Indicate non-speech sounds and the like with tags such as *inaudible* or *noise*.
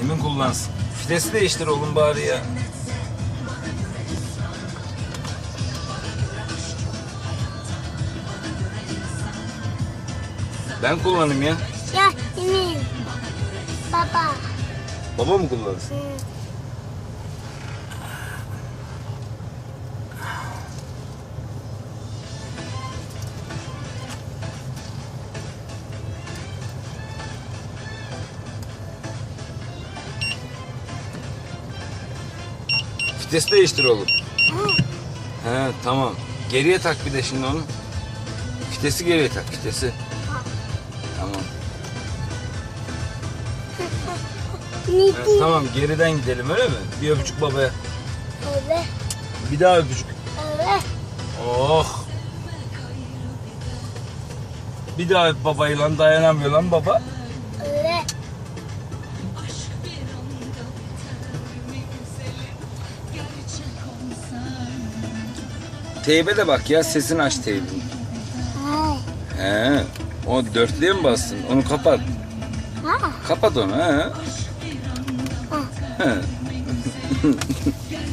Emin kullansın. Fitesi değiştir oğlum bari ya. Ben kullanayım ya. Ya Emin. Baba. Baba mı kullansın? Hı. Fitesi değiştir oğlum. He tamam. Geriye tak bir de şimdi onu. Fitesi geriye tak fitesi. Tamam. Ne diyeyim? tamam geriden gidelim öyle mi? Bir öpücük babaya. Evet. Bir daha öpücük. Evet. Oh. Bir daha öp babayı lan dayanamıyor lan baba. Teybe de bak ya sesini aç teybin. Ay. He. O dörtlüye mi bastın? Onu kapat. Ha. Kapat onu he. Ha. He. *laughs*